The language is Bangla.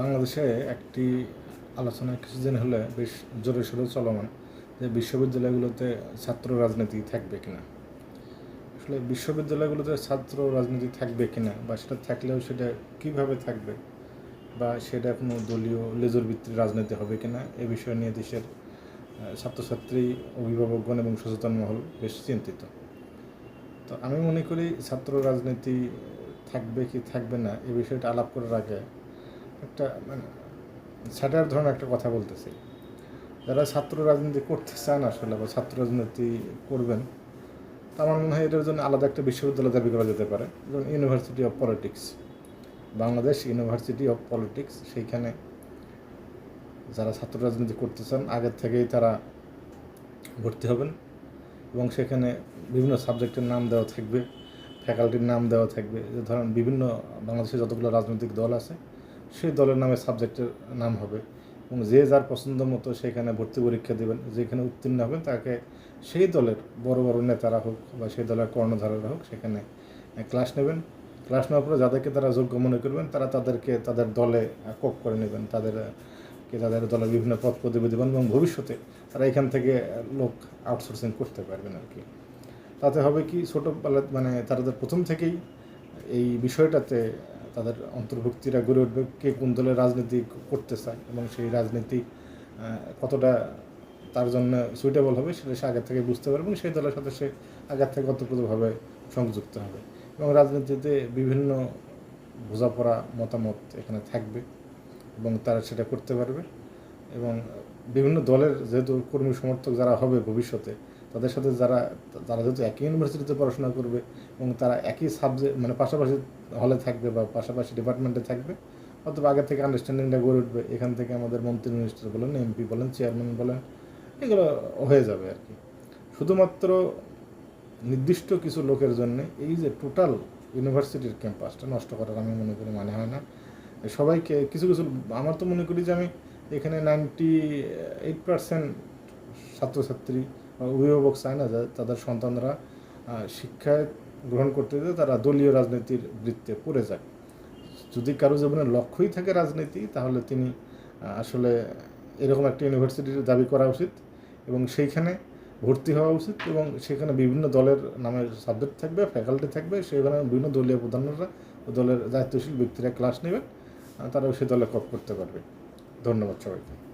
বাংলাদেশে একটি আলোচনা কিছুদিন হলে বেশ জোরে সোরে চলমান যে বিশ্ববিদ্যালয়গুলোতে ছাত্র রাজনীতি থাকবে কিনা। আসলে বিশ্ববিদ্যালয়গুলোতে ছাত্র রাজনীতি থাকবে কিনা বা সেটা থাকলেও সেটা কীভাবে থাকবে বা সেটা কোনো দলীয় লেজর ভিত্তিক রাজনীতি হবে কিনা, এ বিষয় নিয়ে দেশের ছাত্রছাত্রী, অভিভাবকগণ এবং সচেতন মহল বেশ চিন্তিত। তো আমি মনে করি ছাত্র রাজনীতি থাকবে কি থাকবে না, এ বিষয়টা আলাপ করার আগে একটা মানে স্যাটার ধরনের একটা কথা বলতেছি। যারা ছাত্র রাজনীতি করতে চান আসলে বা ছাত্র রাজনীতি করবেন, তো আমার মনে হয় এটার জন্য আলাদা একটা বিশ্ববিদ্যালয় দাবি করা যেতে পারে, যেমন university of politics Bangladesh university of politics সেইখানে যারা ছাত্র রাজনীতি করতে চান, আগের থেকেই তারা ভর্তি হবেন এবং সেখানে বিভিন্ন সাবজেক্টের নাম দেওয়া থাকবে, ফ্যাকাল্টির নাম দেওয়া থাকবে। যে ধরেন বিভিন্ন বাংলাদেশে যতগুলো রাজনৈতিক দল আছে সেই দলের নামে সাবজেক্টের নাম হবে। এবং যে যার পছন্দ মতো সেখানে ভর্তি পরীক্ষা দেবেন, যেখানে উত্তীর্ণ হবেন, তাকে সেই দলের বড় বড় নেতারা হোক বা সেই দলের কর্ণধারেরা হোক সেখানে ক্লাস নেবেন। ক্লাস নেওয়ার পরে যাদেরকে তারা যোগ্য মনে করবেন, তারা তাদেরকে তাদের দলে কোপ করে নেবেন। তাদের, কে তাদের দলের বিভিন্ন পদ পদবি দেবেন এবং ভবিষ্যতে তারা এখান থেকে লোক আউটসোর্সিং করতে পারবেন আর কি। তাতে হবে কি ছোটোবেলা মানে তাদের প্রথম থেকেই এই বিষয়টাতে তাদের অন্তর্ভুক্তিরা গড়ে উঠবে, কে কোন দলের রাজনীতি করতে চায় এবং সেই রাজনীতি কতটা তার জন্য সুইটেবল হবে সেটা সে আগের থেকে বুঝতে পারবে এবং সেই দলের সাথে সে আগের থেকে অতপ্রতভাবে সংযুক্ত হবে এবং রাজনীতিতে বিভিন্ন বোঝাপড়া মতামত এখানে থাকবে এবং তারা সেটা করতে পারবে এবং বিভিন্ন দলের যেহেতু কর্মী সমর্থক যারা হবে ভবিষ্যতে তাদের সাথে যারা, তারা যেহেতু একই ইউনিভার্সিটিতে পড়াশোনা করবে এবং তারা একই সাবজেক্ট মানে পাশাপাশি হলে থাকবে বা পাশাপাশি ডিপার্টমেন্টে থাকবে, অথবা আগে থেকে আন্ডারস্ট্যান্ডিংটা গড়ে উঠবে, এখান থেকে আমাদের মন্ত্রী মিনিস্টার বলেন এমপি বলেন চেয়ারম্যান বলেন, এগুলো হয়ে যাবে আর কি। শুধুমাত্র নির্দিষ্ট কিছু লোকের জন্য এই যে টোটাল ইউনিভার্সিটির ক্যাম্পাসটা নষ্ট করার আমি মনে করি মানে হয় না। সবাইকে কিছু কিছু, আমার তো মনে করি যে আমি এখানে নাইনটি এইট পার্সেন্ট ছাত্রছাত্রী অভিভাবক চায় না তাদের সন্তানরা শিক্ষায় গ্রহণ করতে যে তারা দলীয় রাজনীতির বৃত্তে পড়ে যায়। যদি কারও জীবনের লক্ষ্যই থাকে রাজনীতি, তাহলে তিনি আসলে এরকম একটা ইউনিভার্সিটির দাবি করা উচিত এবং সেইখানে ভর্তি হওয়া উচিত এবং সেখানে বিভিন্ন দলের নামের সাবজেক্ট থাকবে ফ্যাকাল্টি থাকবে, সেখানে বিভিন্ন দলীয় প্রধানরা ও দলের দায়িত্বশীল ব্যক্তিরা ক্লাস নেবেন তারাও সে দলে কপ করতে পারবে। ধন্যবাদ সবাইকে।